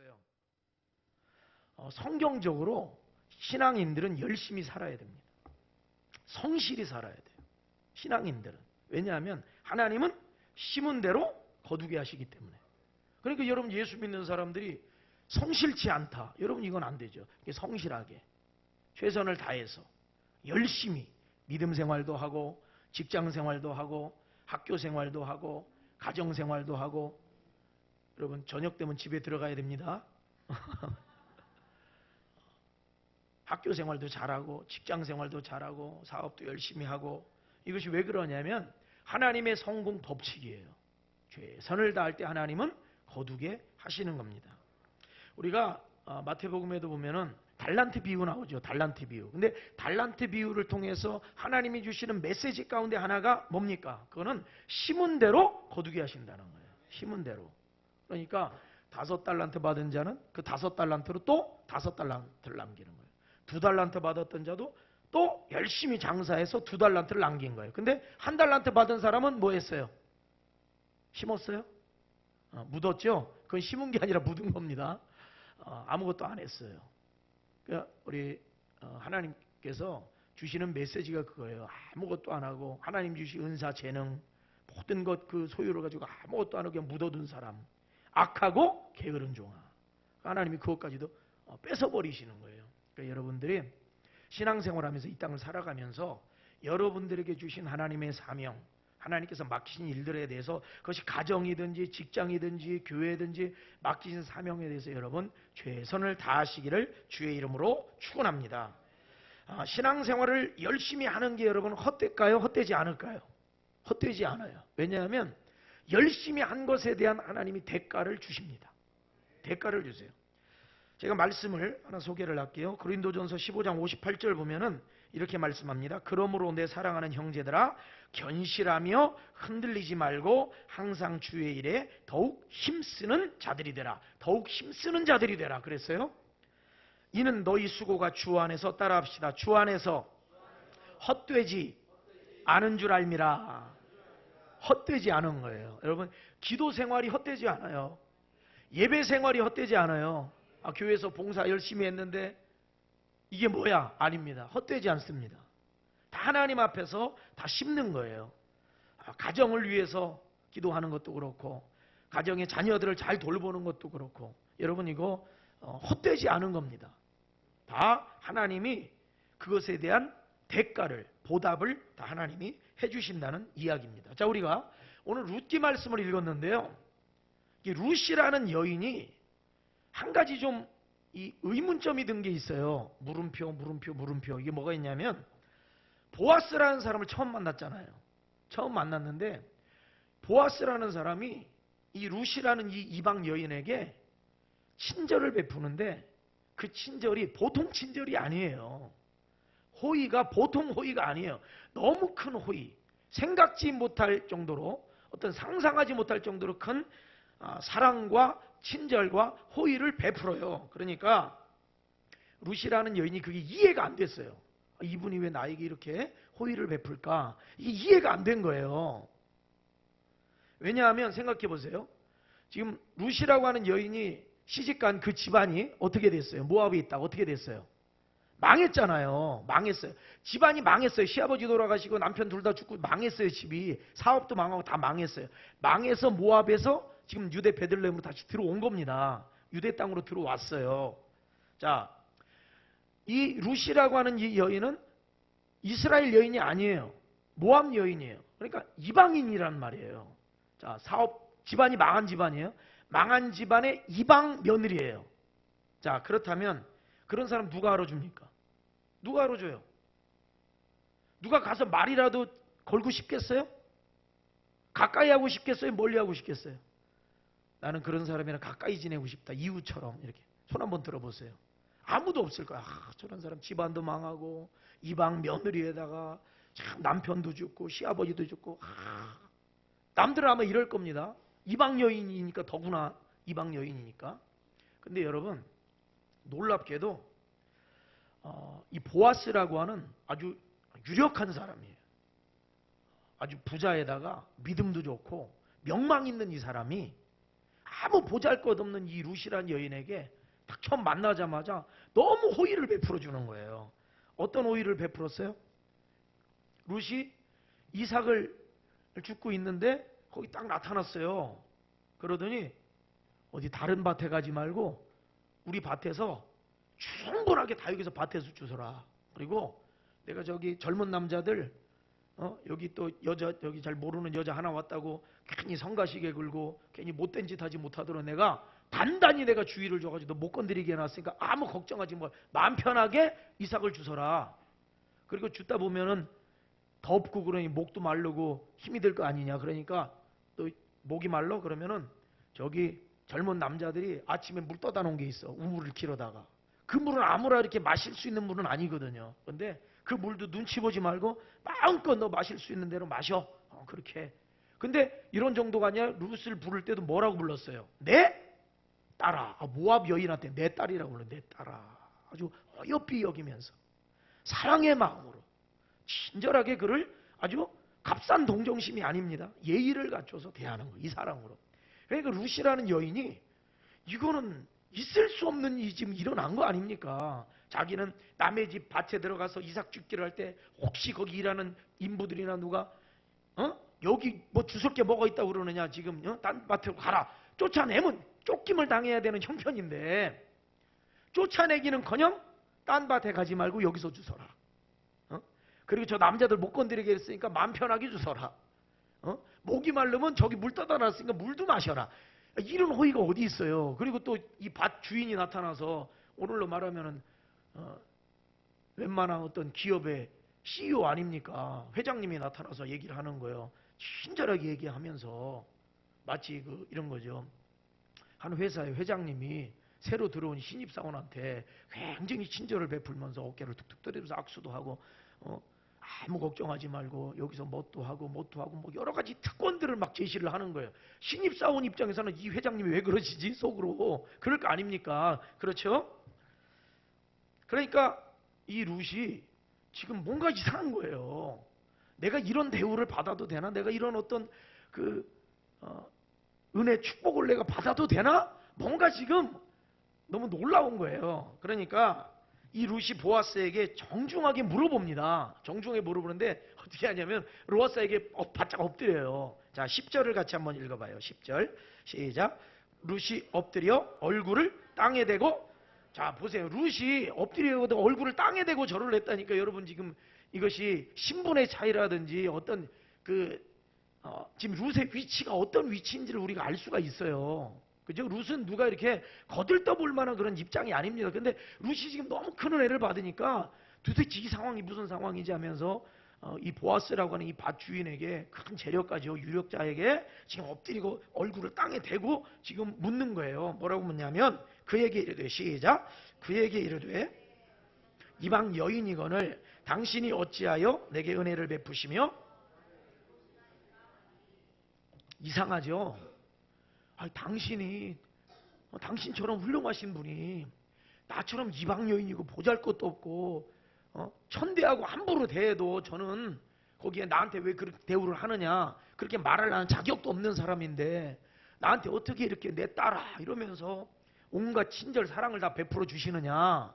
있어요. 어, 성경적으로 신앙인들은 열심히 살아야 됩니다. 성실히 살아야 돼요. 신앙인들은. 왜냐하면 하나님은 심은 대로 거두게 하시기 때문에. 그러니까 여러분 예수 믿는 사람들이 성실치 않다. 여러분 이건 안 되죠. 성실하게 최선을 다해서 열심히 믿음 생활도 하고 직장 생활도 하고 학교 생활도 하고 가정 생활도 하고 여러분 저녁 되면 집에 들어가야 됩니다. 학교 생활도 잘하고 직장 생활도 잘하고 사업도 열심히 하고 이것이 왜 그러냐면 하나님의 성공 법칙이에요. 최선을 다할 때 하나님은 거두게 하시는 겁니다. 우리가 어, 마태복음에도 보면은 달란트 비유 나오죠. 달란트 비유. 근데 달란트 비유를 통해서 하나님이 주시는 메시지 가운데 하나가 뭡니까? 그거는 심은 대로 거두게 하신다는 거예요. 심은 대로. 그러니까 다섯 달란트 받은 자는 그 다섯 달란트로 또 다섯 달란트를 남기는 거예요. 두 달란트 받았던 자도 또 열심히 장사해서 두 달란트를 남긴 거예요. 근데 한 달란트 받은 사람은 뭐 했어요? 심었어요? 어, 묻었죠? 그건 심은 게 아니라 묻은 겁니다. 어, 아무것도 안 했어요. 그러니까 우리 어, 하나님께서 주시는 메시지가 그거예요. 아무것도 안 하고 하나님 주신 은사, 재능 모든 것 그 소유를 가지고 아무것도 안 하고 그냥 묻어둔 사람 악하고 게으른 종아 하나님이 그것까지도 어, 뺏어버리시는 거예요. 그러니까 여러분들이 신앙생활하면서 이 땅을 살아가면서 여러분들에게 주신 하나님의 사명 하나님께서 맡기신 일들에 대해서 그것이 가정이든지 직장이든지 교회든지 맡기신 사명에 대해서 여러분 최선을 다하시기를 주의 이름으로 축원합니다. 아, 신앙생활을 열심히 하는 게 여러분 헛될까요? 헛되지 않을까요? 헛되지 않아요. 왜냐하면 열심히 한 것에 대한 하나님이 대가를 주십니다. 대가를 주세요. 제가 말씀을 하나 소개를 할게요. 그린도전서 15장 58절 보면은 이렇게 말씀합니다. 그러므로 내 사랑하는 형제들아 견실하며 흔들리지 말고 항상 주의 일에 더욱 힘쓰는 자들이 되라. 더욱 힘쓰는 자들이 되라. 그랬어요. 이는 너희 수고가 주 안에서 따라합시다. 주 안에서 헛되지 않은 줄 알미라. 헛되지 않은 거예요. 여러분 기도 생활이 헛되지 않아요. 예배 생활이 헛되지 않아요. 아, 교회에서 봉사 열심히 했는데 이게 뭐야? 아닙니다. 헛되지 않습니다. 다 하나님 앞에서 다 심는 거예요. 아, 가정을 위해서 기도하는 것도 그렇고 가정의 자녀들을 잘 돌보는 것도 그렇고 여러분 이거 어, 헛되지 않은 겁니다. 다 하나님이 그것에 대한 대가를 보답을 다 하나님이 해주신다는 이야기입니다. 자 우리가 오늘 룻기 말씀을 읽었는데요. 이 룻이라는 여인이 한 가지 좀 이 의문점이 든 게 있어요. 물음표, 물음표, 물음표. 이게 뭐가 있냐면 보아스라는 사람을 처음 만났잖아요. 처음 만났는데 보아스라는 사람이 이 루시라는 이 이방 여인에게 친절을 베푸는데 그 친절이 보통 친절이 아니에요. 호의가 보통 호의가 아니에요. 너무 큰 호의. 생각지 못할 정도로 어떤 상상하지 못할 정도로 큰 아, 사랑과 친절과 호의를 베풀어요. 그러니까 루시라는 여인이 그게 이해가 안 됐어요. 아, 이분이 왜 나에게 이렇게 호의를 베풀까? 이게 이해가 안 된 거예요. 왜냐하면 생각해 보세요. 지금 루시라고 하는 여인이 시집간 그 집안이 어떻게 됐어요? 모압에 있다. 어떻게 됐어요? 망했잖아요. 망했어요. 집안이 망했어요. 시아버지 돌아가시고 남편 둘 다 죽고 망했어요. 집이 사업도 망하고 다 망했어요. 망해서 모압에서 지금 유대 베들레헴으로 다시 들어온 겁니다. 유대 땅으로 들어왔어요. 자, 이 루시라고 하는 이 여인은 이스라엘 여인이 아니에요. 모압 여인이에요. 그러니까 이방인이란 말이에요. 자, 사업 집안이 망한 집안이에요. 망한 집안의 이방 며느리예요. 자, 그렇다면 그런 사람 누가 알아줍니까? 누가 알아줘요? 누가 가서 말이라도 걸고 싶겠어요? 가까이 하고 싶겠어요? 멀리 하고 싶겠어요? 나는 그런 사람이랑 가까이 지내고 싶다. 이웃처럼 이렇게 손 한번 들어보세요. 아무도 없을 거야. 아, 저런 사람 집안도 망하고 이방 며느리에다가 참 남편도 죽고 시아버지도 죽고 아, 남들은 아마 이럴 겁니다. 이방 여인이니까 더구나 이방 여인이니까. 근데 여러분 놀랍게도 어, 이 보아스라고 하는 아주 유력한 사람이에요. 아주 부자에다가 믿음도 좋고 명망 있는 이 사람이 아무 보잘것없는 이 루시란 여인에게 딱 처음 만나자마자 너무 호의를 베풀어 주는 거예요. 어떤 호의를 베풀었어요? 루시 이삭을 죽고 있는데 거기 딱 나타났어요. 그러더니 어디 다른 밭에 가지 말고 우리 밭에서 충분하게 다 여기서 밭에서 주서라. 그리고 내가 저기 젊은 남자들 어? 여기 또 여자 여기 잘 모르는 여자 하나 왔다고 괜히 성가시게 굴고 괜히 못된 짓 하지 못하도록 내가 단단히 내가 주의를 줘가지고 너 못 건드리게 해놨으니까 아무 걱정하지 말 마음 편하게 이삭을 주서라. 그리고 주다 보면은 덥고 그러니 목도 마르고 힘이 들 거 아니냐. 그러니까 또 목이 말라 그러면은 저기 젊은 남자들이 아침에 물 떠다 놓은 게 있어. 우물을 키러다가. 그 물은 아무나 이렇게 마실 수 있는 물은 아니거든요. 근데 그 물도 눈치 보지 말고 마음껏 너 마실 수 있는 대로 마셔. 어, 그렇게. 근데 이런 정도가 아니라 루스를 부를 때도 뭐라고 불렀어요? 내 딸아. 아, 모압 여인한테 내 딸이라고 불러. 내 딸아. 아주 어여삐 여기면서 사랑의 마음으로 친절하게 그를 아주 값싼 동정심이 아닙니다. 예의를 갖춰서 대하는 거예요. 이 사랑으로. 그러니까 루시라는 여인이 이거는 있을 수 없는 이 지금 일어난 거 아닙니까? 자기는 남의 집 밭에 들어가서 이삭 죽기를 할 때 혹시 거기 일하는 인부들이나 누가 어? 여기 뭐 주술 게 뭐가 있다고 그러느냐 지금 어? 딴 밭으로 가라 쫓아내면 쫓김을 당해야 되는 형편인데 쫓아내기는커녕 딴 밭에 가지 말고 여기서 주서라 어? 그리고 저 남자들 못 건드리게 했으니까 마음 편하게 주서라 어? 목이 마르면 저기 물 떠다 놨으니까 물도 마셔라 이런 호의가 어디 있어요 그리고 또 이 밭 주인이 나타나서 오늘로 말하면은 어, 웬만한 어떤 기업의 CEO 아닙니까? 회장님이 나타나서 얘기를 하는 거예요. 친절하게 얘기하면서 마치 그 이런 거죠. 한 회사의 회장님이 새로 들어온 신입사원한테 굉장히 친절을 베풀면서 어깨를 툭툭 때리면서 악수도 하고 어, 아무 걱정하지 말고 여기서 뭣도 하고 뭣도 하고 뭐 여러 가지 특권들을 막 제시를 하는 거예요. 신입사원 입장에서는 이 회장님이 왜 그러시지 속으로 그럴 거 아닙니까? 그렇죠? 그러니까 이 룻이 지금 뭔가 이상한 거예요. 내가 이런 대우를 받아도 되나? 내가 이런 어떤 그 어, 은혜 축복을 내가 받아도 되나? 뭔가 지금 너무 놀라운 거예요. 그러니까 이 룻이 보아스에게 정중하게 물어봅니다. 정중하게 물어보는데 어떻게 하냐면 로아스에게 어, 바짝 엎드려요. 자, 10절을 같이 한번 읽어봐요. 10절 시작. 룻이 엎드려 얼굴을 땅에 대고 자 보세요. 룻이 엎드려 얼굴을 땅에 대고 절을 했다니까 여러분 지금 이것이 신분의 차이라든지 어떤 그 어, 지금 룻의 위치가 어떤 위치인지를 우리가 알 수가 있어요. 그죠? 룻은 누가 이렇게 거들떠 볼 만한 그런 입장이 아닙니다. 근데 룻이 지금 너무 큰 은혜를 받으니까 도대체 이 상황이 무슨 상황이지 하면서 어, 이 보아스라고 하는 이 밭 주인에게 큰 재력가죠. 유력자에게 지금 엎드리고 얼굴을 땅에 대고 지금 묻는 거예요. 뭐라고 묻냐면 그에게 이르되 시작 그에게 이르되 이방 여인이건을 당신이 어찌하여 내게 은혜를 베푸시며 이상하죠. 아, 당신이 어, 당신처럼 훌륭하신 분이 나처럼 이방 여인이고 보잘 것도 없고 어? 천대하고 함부로 대해도 저는 거기에 나한테 왜 그렇게 대우를 하느냐 그렇게 말할 하는 자격도 없는 사람인데 나한테 어떻게 이렇게 내 딸아 이러면서 온갖 친절 사랑을 다 베풀어 주시느냐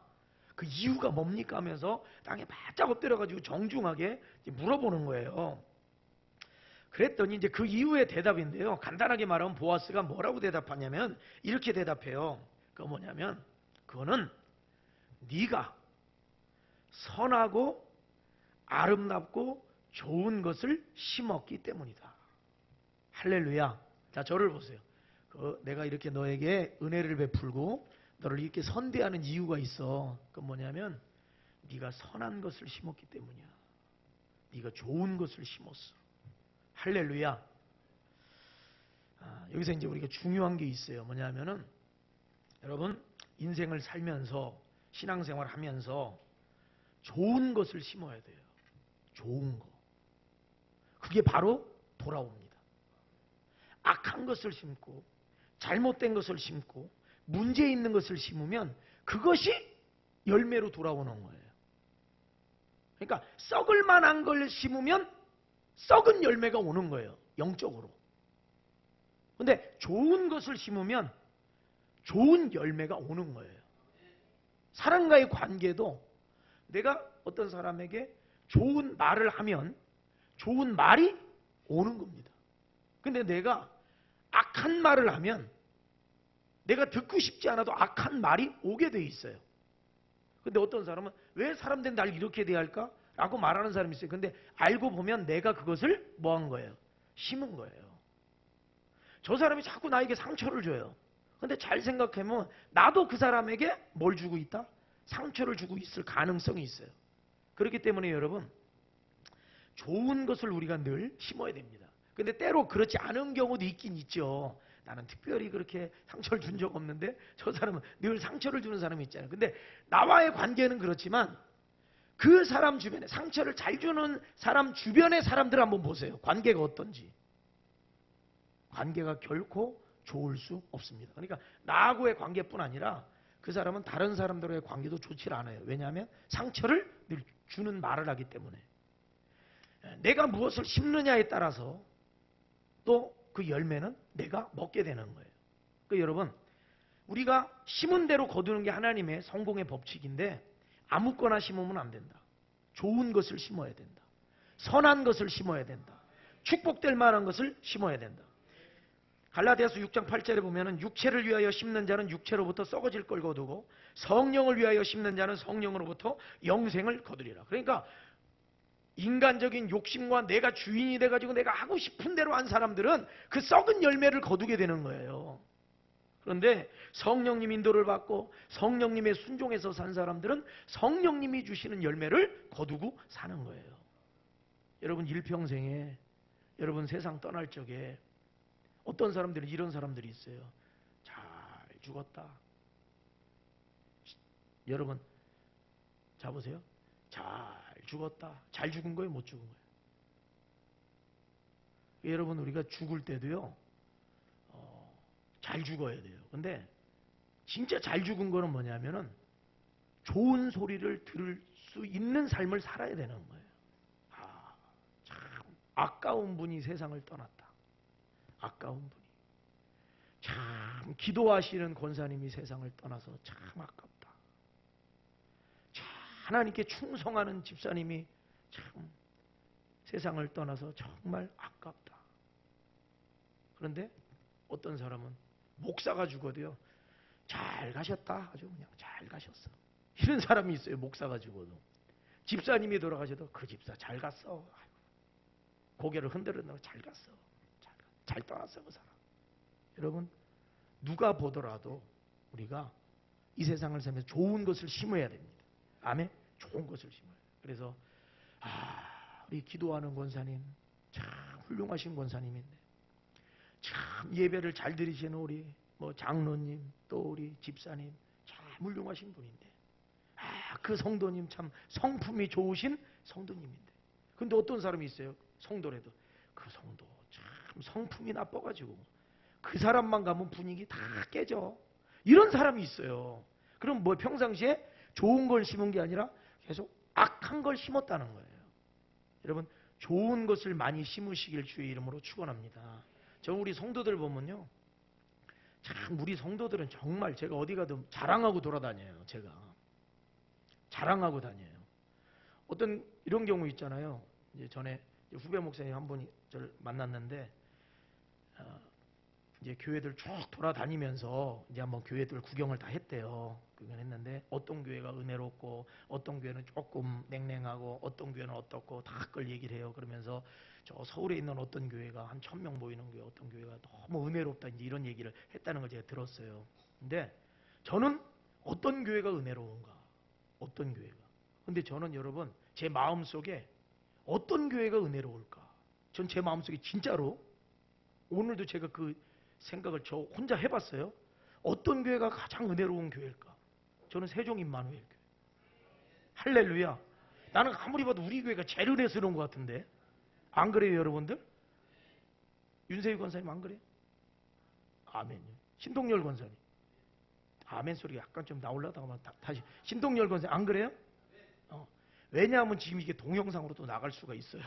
그 이유가 뭡니까 하면서 땅에 바짝 엎드려가지고 정중하게 물어보는 거예요. 그랬더니 이제 그 이후의 대답인데요. 간단하게 말하면 보아스가 뭐라고 대답하냐면 이렇게 대답해요. 그거 뭐냐면 그거는 네가 선하고 아름답고 좋은 것을 심었기 때문이다. 할렐루야. 자, 저를 보세요. 그 내가 이렇게 너에게 은혜를 베풀고 너를 이렇게 선대하는 이유가 있어. 그 뭐냐면 네가 선한 것을 심었기 때문이야. 네가 좋은 것을 심었어. 할렐루야. 아, 여기서 이제 우리가 중요한 게 있어요. 뭐냐면은 여러분 인생을 살면서 신앙생활 하면서 좋은 것을 심어야 돼요. 좋은 거. 그게 바로 돌아옵니다. 악한 것을 심고 잘못된 것을 심고 문제 있는 것을 심으면 그것이 열매로 돌아오는 거예요. 그러니까 썩을 만한 걸 심으면 썩은 열매가 오는 거예요. 영적으로. 근데 좋은 것을 심으면 좋은 열매가 오는 거예요. 사람과의 관계도 내가 어떤 사람에게 좋은 말을 하면 좋은 말이 오는 겁니다. 근데 내가 악한 말을 하면 내가 듣고 싶지 않아도 악한 말이 오게 돼 있어요. 근데 어떤 사람은 왜 사람들이 날 이렇게 대할까? 라고 말하는 사람이 있어요. 근데 알고 보면 내가 그것을 뭐 한 거예요? 심은 거예요. 저 사람이 자꾸 나에게 상처를 줘요. 근데 잘 생각해보면 나도 그 사람에게 뭘 주고 있다? 상처를 주고 있을 가능성이 있어요. 그렇기 때문에 여러분 좋은 것을 우리가 늘 심어야 됩니다. 근데 때로 그렇지 않은 경우도 있긴 있죠. 나는 특별히 그렇게 상처를 준 적 없는데 저 사람은 늘 상처를 주는 사람이 있잖아요. 근데 나와의 관계는 그렇지만 그 사람 주변에 상처를 잘 주는 사람 주변의 사람들 한번 보세요. 관계가 어떤지. 관계가 결코 좋을 수 없습니다. 그러니까 나하고의 관계뿐 아니라 그 사람은 다른 사람들과의 관계도 좋지 않아요. 왜냐하면 상처를 늘 주는 말을 하기 때문에. 내가 무엇을 심느냐에 따라서 또 그 열매는 내가 먹게 되는 거예요. 그 여러분, 우리가 심은 대로 거두는 게 하나님의 성공의 법칙인데 아무거나 심으면 안 된다. 좋은 것을 심어야 된다. 선한 것을 심어야 된다. 축복될 만한 것을 심어야 된다. 갈라디아서 6장 8절에 보면은 육체를 위하여 심는 자는 육체로부터 썩어질 걸 거두고 성령을 위하여 심는 자는 성령으로부터 영생을 거두리라. 그러니까 인간적인 욕심과 내가 주인이 돼가지고 내가 하고 싶은 대로 한 사람들은 그 썩은 열매를 거두게 되는 거예요. 그런데 성령님 인도를 받고 성령님의 순종에서 산 사람들은 성령님이 주시는 열매를 거두고 사는 거예요. 여러분 일평생에 여러분 세상 떠날 적에 어떤 사람들은 이런 사람들이 있어요. 잘 죽었다. 여러분 자 보세요. 잘 죽었다. 잘 죽은 거예요, 못 죽은 거예요? 여러분 우리가 죽을 때도요. 어, 잘 죽어야 돼요. 근데 진짜 잘 죽은 거는 뭐냐면은 좋은 소리를 들을 수 있는 삶을 살아야 되는 거예요. 아, 참 아까운 분이 세상을 떠났다. 아까운 분이. 참 기도하시는 권사님이 세상을 떠나서 참 아깝다. 참 하나님께 충성하는 집사님이 참 세상을 떠나서 정말 아깝다. 그런데 어떤 사람은 목사가 죽어도요. 잘 가셨다. 아주 그냥 잘 가셨어. 이런 사람이 있어요. 목사가 죽어도. 집사님이 돌아가셔도 그 집사 잘 갔어. 고개를 흔들어놓고 잘 갔어. 잘, 잘 떠났어 그 사람. 여러분 누가 보더라도 우리가 이 세상을 살면서 좋은 것을 심어야 됩니다. 아멘. 좋은 것을 심어요. 그래서 아 우리 기도하는 권사님 참 훌륭하신 권사님인데 참 예배를 잘 드리시는 우리 뭐 장로님 또 우리 집사님 참 훌륭하신 분인데. 아, 그 성도님 참 성품이 좋으신 성도님인데. 근데 어떤 사람이 있어요? 성도래도. 그 성도 참 성품이 나빠가지고 그 사람만 가면 분위기 다 깨져. 이런 사람이 있어요. 그럼 뭐 평상시에 좋은 걸 심은 게 아니라 계속 악한 걸 심었다는 거예요. 여러분 좋은 것을 많이 심으시길 주의 이름으로 축원합니다 저 우리 성도들 보면요 참 우리 성도들은 정말 제가 어디 가든 자랑하고 돌아다녀요. 제가 자랑하고 다녀요. 어떤 이런 경우 있잖아요. 이제 전에 후배 목사님 한 분이 저를 만났는데 어, 이제 교회들 쭉 돌아다니면서 이제 한번 교회들 구경을 다 했대요. 구경했는데 어떤 교회가 은혜롭고 어떤 교회는 조금 냉랭하고 어떤 교회는 어떻고 다 그걸 얘기를 해요. 그러면서 저 서울에 있는 어떤 교회가 한 천 명 모이는 교회 어떤 교회가 너무 은혜롭다 이제 이런 얘기를 했다는 걸 제가 들었어요. 근데 저는 어떤 교회가 은혜로운가? 어떤 교회가? 근데 저는 여러분 제 마음 속에 어떤 교회가 은혜로울까? 전 제 마음 속에 진짜로 오늘도 제가 그 생각을 저 혼자 해봤어요. 어떤 교회가 가장 은혜로운 교회일까? 저는 세종 임마누엘 교회. 할렐루야. 나는 아무리 봐도 우리 교회가 제일 은혜스러운 것 같은데. 안 그래요, 여러분들? 윤세희 권사님 안 그래요? 아멘요. 신동열 권사님. 아멘 소리가 약간 좀 나올라다가 다, 다시 신동열 권사님 안 그래요? 어. 왜냐하면 지금 이게 동영상으로 또 나갈 수가 있어요.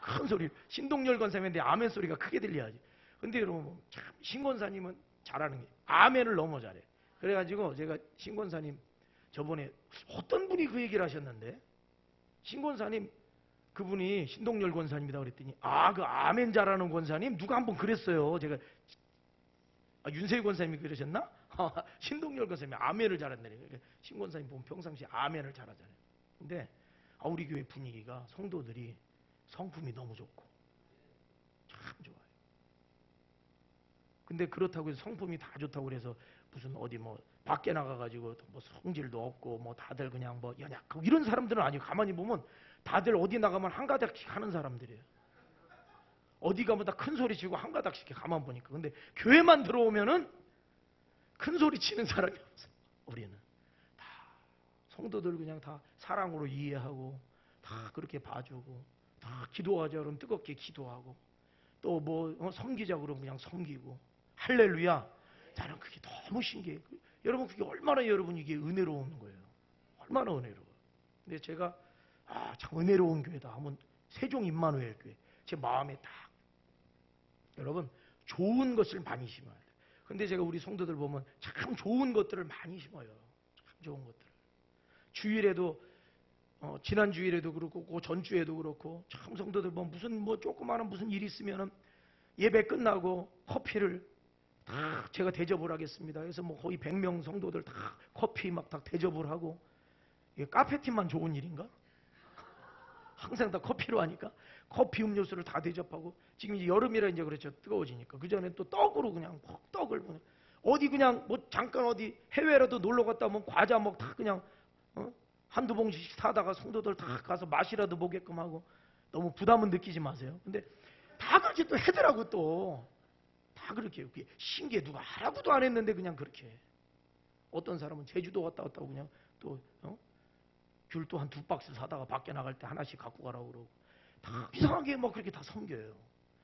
큰 소리. 신동열 권사님인데 아멘 소리가 크게 들려야지. 근데 여러분 참 신권사님은 잘하는 게 아멘을 너무 잘해. 그래가지고 제가 신권사님 저번에 어떤 분이 그 얘기를 하셨는데 신권사님 그분이 신동열 권사님이다 그랬더니 아 그 아멘 잘하는 권사님 누가 한번 그랬어요. 제가 아, 윤세희 권사님이 그러셨나? 신동열 권사님이 아멘을 잘한다니. 그러니까 신 권사님 보면 평상시에 아멘을 잘하잖아요. 근데 아, 우리 교회 분위기가 성도들이 성품이 너무 좋고 참 좋아요. 근데 그렇다고 해서 성품이 다 좋다고 그래서 무슨 어디 뭐 밖에 나가가지고 뭐 성질도 없고 뭐 다들 그냥 뭐 연약하고 이런 사람들은 아니고 가만히 보면 다들 어디 나가면 한 가닥씩 하는 사람들이에요. 어디 가면 다 큰 소리 치고 한 가닥씩 가만 보니까 근데 교회만 들어오면은 큰 소리 치는 사람이 없어. 우리는 다 성도들 그냥 다 사랑으로 이해하고 다 그렇게 봐주고 다 기도하자 그러면 뜨겁게 기도하고 또 뭐 섬기자 그러면 그냥 섬기고 할렐루야. 나는 그게 너무 신기해. 그, 여러분 그게 얼마나 여러분 이게 은혜로운 거예요. 얼마나 은혜로워. 근데 제가 아 참 은혜로운 교회다 하면 세종 임마누엘 교회 제 마음에 딱 여러분 좋은 것을 많이 심어야 돼. 근데 제가 우리 성도들 보면 참 좋은 것들을 많이 심어요. 참 좋은 것들. 주일에도 어, 지난 주일에도 그렇고 그 전주에도 그렇고 참 성도들 보면 무슨 뭐 조그마한 무슨 일이 있으면은 예배 끝나고 커피를 다 제가 대접을 하겠습니다. 그래서 뭐 거의 100명 성도들 다 커피 막 다 대접을 하고 이게 카페팀만 좋은 일인가? 항상 다 커피로 하니까 커피 음료수를 다 대접하고 지금 이제 여름이라 이제 그렇죠 뜨거워지니까 그 전에 또 떡으로 그냥 막 떡을 그냥 어디 그냥 뭐 잠깐 어디 해외라도 놀러 갔다 오면 과자 뭐 다 그냥 어? 한두 봉지씩 사다가 성도들 다 가서 맛이라도 보게끔 하고 너무 부담은 느끼지 마세요. 근데 다 그렇게 또 해더라고 또. 다 그렇게 해요. 신기해. 누가 하라고도 안 했는데 그냥 그렇게 해. 어떤 사람은 제주도 갔다 왔다고 그냥 또 어? 귤도 한 두 박스 사다가 밖에 나갈 때 하나씩 갖고 가라고 그러고 다 이상하게 막 그렇게 다 섬겨요.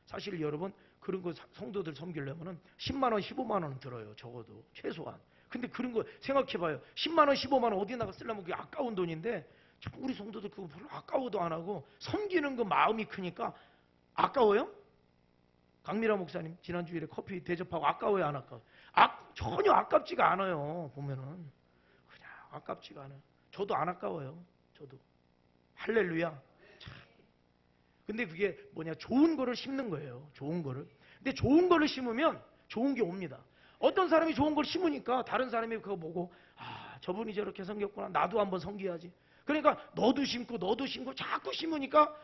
사실 여러분 그런 거 사- 성도들 섬기려면은 10만 원, 15만 원은 들어요. 적어도 최소한. 근데 그런 거 생각해 봐요. 10만 원, 15만 원 어디다가 쓰려면 그게 아까운 돈인데 참 우리 성도들 그거 별로 아까워도 안 하고 섬기는 그 마음이 크니까 아까워요? 강미라 목사님 지난 주일에 커피 대접하고 아까워요 안 아까워? 아, 전혀 아깝지가 않아요 보면은. 그냥 아깝지가 않아요. 저도 안 아까워요 저도. 할렐루야. 참. 근데 그게 뭐냐 좋은 거를 심는 거예요 좋은 거를. 근데 좋은 거를 심으면 좋은 게 옵니다. 어떤 사람이 좋은 걸 심으니까 다른 사람이 그거 보고 아 저분이 저렇게 섬겼구나 나도 한번 섬겨야지. 그러니까 너도 심고 너도 심고 자꾸 심으니까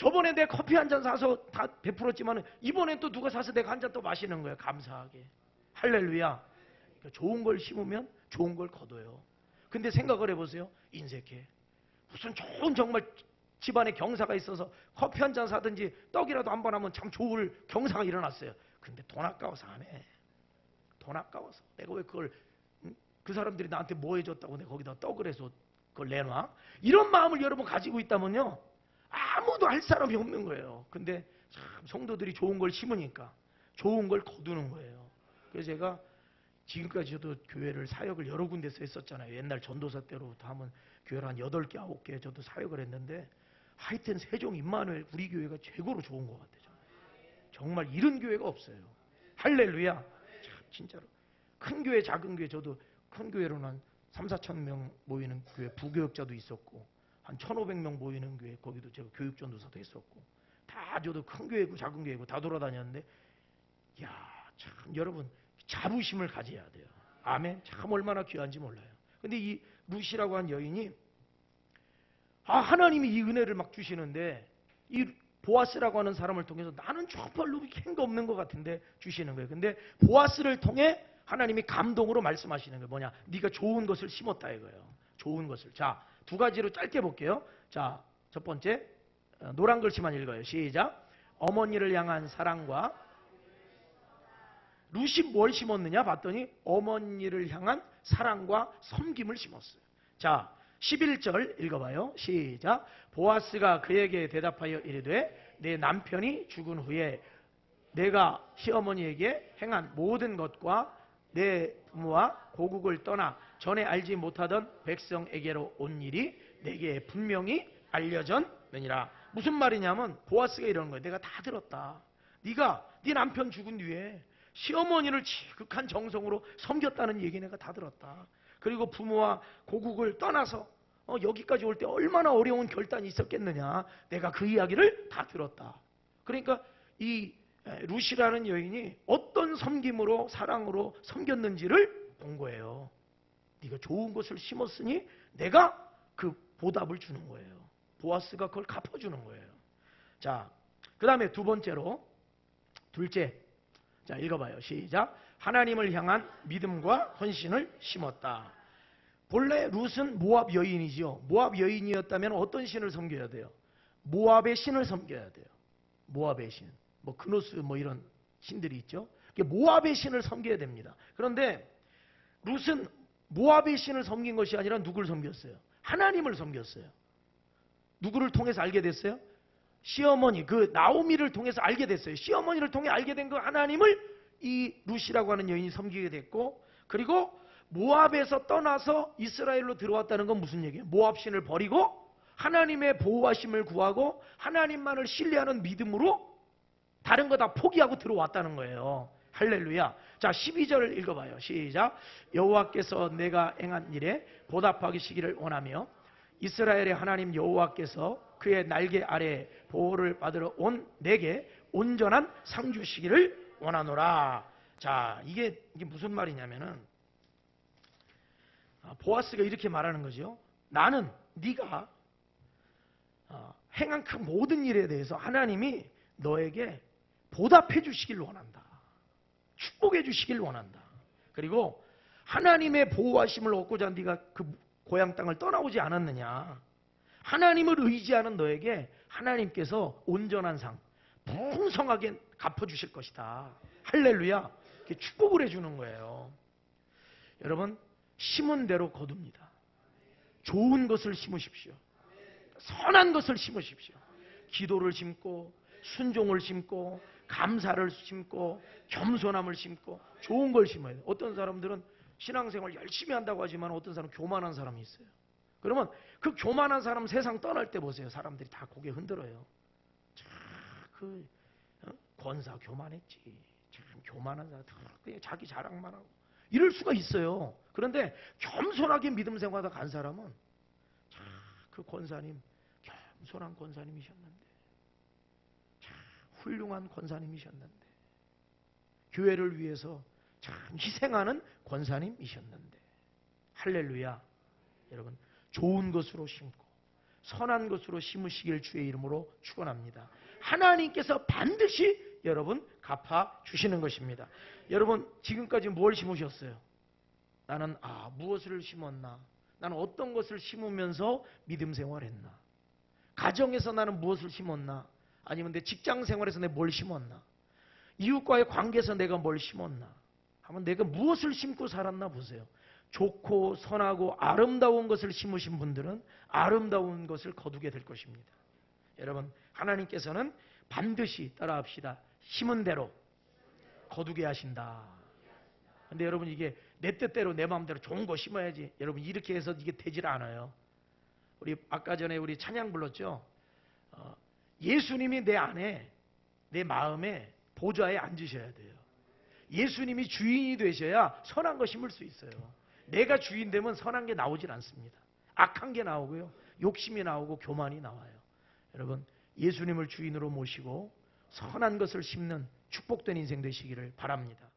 저번에 내 커피 한 잔 사서 다 베풀었지만 이번엔 또 누가 사서 내가 한 잔 또 마시는 거예요. 감사하게. 할렐루야. 그러니까 좋은 걸 심으면 좋은 걸 거둬요. 근데 생각을 해보세요. 인색해. 무슨 좋은 정말 집안에 경사가 있어서 커피 한 잔 사든지 떡이라도 한 번 하면 참 좋을 경사가 일어났어요. 근데 돈 아까워서 안 해. 돈 아까워서. 내가 왜 그걸 응? 그 사람들이 나한테 뭐 해줬다고 내가 거기다 떡을 해서 그걸 내놔? 이런 마음을 여러분 가지고 있다면요. 아무도 할 사람이 없는 거예요. 근데 참 성도들이 좋은 걸 심으니까 좋은 걸 거두는 거예요. 그래서 제가 지금까지 저도 교회를 사역을 여러 군데서 했었잖아요. 옛날 전도사 때로부터 하면 교회를 한 8개, 9개 저도 사역을 했는데 하여튼 세종 임마누엘 우리 교회가 최고로 좋은 것 같아요. 정말. 이런 교회가 없어요. 할렐루야. 참 진짜로. 큰 교회, 작은 교회 저도 큰 교회로는 한 3, 4천 명 모이는 교회 부교육자도 있었고 한 1,500명 모이는 교회 거기도 제가 교육 전도사도 했었고 다 저도 큰 교회고 작은 교회고 다 돌아다녔는데 야, 참 여러분 자부심을 가져야 돼요. 아멘. 참 얼마나 귀한지 몰라요. 근데 이 루시라고 한 여인이 아, 하나님이 이 은혜를 막 주시는데 이 보아스라고 하는 사람을 통해서 나는 정말로 캔거 없는 것 같은데 주시는 거예요. 근데 보아스를 통해 하나님이 감동으로 말씀하시는 거예요. 뭐냐? 네가 좋은 것을 심었다 이거예요. 좋은 것을. 자, 두 가지로 짧게 볼게요. 자, 첫 번째 어, 노란 글씨만 읽어요. 시작. 어머니를 향한 사랑과 루시 뭘 심었느냐 봤더니 어머니를 향한 사랑과 섬김을 심었어요. 자, 11절 읽어봐요. 시작. 보아스가 그에게 대답하여 이르되 내 남편이 죽은 후에 내가 시어머니에게 행한 모든 것과 내 부모와 고국을 떠나 전에 알지 못하던 백성에게로 온 일이 내게 분명히 알려졌느니라. 무슨 말이냐면 보아스가 이러는 거예요. 내가 다 들었다. 네가 네 남편 죽은 뒤에 시어머니를 지극한 정성으로 섬겼다는 얘기 내가 다 들었다. 그리고 부모와 고국을 떠나서 어, 여기까지 올 때 얼마나 어려운 결단이 있었겠느냐. 내가 그 이야기를 다 들었다. 그러니까 이 에, 루시라는 여인이 어떤 섬김으로 사랑으로 섬겼는지를 본 거예요. 네가 좋은 것을 심었으니 내가 그 보답을 주는 거예요. 보아스가 그걸 갚아주는 거예요. 자, 그 다음에 두 번째로 둘째. 자, 읽어봐요. 시작. 하나님을 향한 믿음과 헌신을 심었다. 본래 룻은 모압 여인이지요. 모압 여인이었다면 어떤 신을 섬겨야 돼요? 모압의 신을 섬겨야 돼요. 모압의 신. 뭐 그노스 뭐 이런 신들이 있죠. 모압의 신을 섬겨야 됩니다. 그런데 룻은 모압의 신을 섬긴 것이 아니라 누구를 섬겼어요? 하나님을 섬겼어요. 누구를 통해서 알게 됐어요? 시어머니 그 나오미를 통해서 알게 됐어요. 시어머니를 통해 알게 된 그 하나님을 이 룻이라고 하는 여인이 섬기게 됐고 그리고 모압에서 떠나서 이스라엘로 들어왔다는 건 무슨 얘기예요? 모압 신을 버리고 하나님의 보호하심을 구하고 하나님만을 신뢰하는 믿음으로 다른 거 다 포기하고 들어왔다는 거예요. 할렐루야. 자, 12절 읽어봐요. 시작. 여호와께서 내가 행한 일에 보답하기 시기를 원하며 이스라엘의 하나님 여호와께서 그의 날개 아래 보호를 받으러 온 내게 온전한 상 주시기를 원하노라. 자, 이게, 이게 무슨 말이냐면은 아, 보아스가 이렇게 말하는 거죠. 나는 네가 어, 행한 그 모든 일에 대해서 하나님이 너에게 보답해 주시길 원한다. 축복해 주시길 원한다. 그리고 하나님의 보호하심을 얻고자 네가 그 고향 땅을 떠나오지 않았느냐. 하나님을 의지하는 너에게 하나님께서 온전한 상, 풍성하게 갚아주실 것이다. 할렐루야. 이렇게 축복을 해주는 거예요. 여러분, 심은 대로 거둡니다. 좋은 것을 심으십시오. 선한 것을 심으십시오. 기도를 심고, 순종을 심고, 감사를 심고, 겸손함을 심고, 좋은 걸 심어야 돼요. 어떤 사람들은 신앙생활 열심히 한다고 하지만 어떤 사람은 교만한 사람이 있어요. 그러면 그 교만한 사람 세상 떠날 때 보세요. 사람들이 다 고개 흔들어요. 참, 그, 어? 권사 교만했지. 참, 교만한 사람, 그냥 자기 자랑만 하고. 이럴 수가 있어요. 그런데 겸손하게 믿음 생활하다 간 사람은 참, 그 권사님, 겸손한 권사님이셨는데. 참, 훌륭한 권사님이셨는데. 교회를 위해서 참 희생하는 권사님이셨는데. 할렐루야. 여러분, 좋은 것으로 심고 선한 것으로 심으시길 주의 이름으로 축원합니다. 하나님께서 반드시 여러분 갚아 주시는 것입니다. 여러분 지금까지 뭘 심으셨어요? 나는 아 무엇을 심었나? 나는 어떤 것을 심으면서 믿음 생활했나? 가정에서 나는 무엇을 심었나? 아니면 내 직장 생활에서 내가 뭘 심었나? 이웃과의 관계에서 내가 뭘 심었나? 한번 내가 무엇을 심고 살았나 보세요. 좋고 선하고 아름다운 것을 심으신 분들은 아름다운 것을 거두게 될 것입니다. 여러분, 하나님께서는 반드시 따라합시다. 심은 대로 거두게 하신다. 근데 여러분 이게 내 뜻대로 내 마음대로 좋은 거 심어야지. 여러분 이렇게 해서 이게 되질 않아요. 우리 아까 전에 우리 찬양 불렀죠. 어, 예수님이 내 안에 내 마음에 보좌에 앉으셔야 돼요. 예수님이 주인이 되셔야 선한 거 심을 수 있어요. 내가 주인 되면 선한 게 나오질 않습니다. 악한 게 나오고요. 욕심이 나오고 교만이 나와요. 여러분, 예수님을 주인으로 모시고 선한 것을 심는 축복된 인생 되시기를 바랍니다.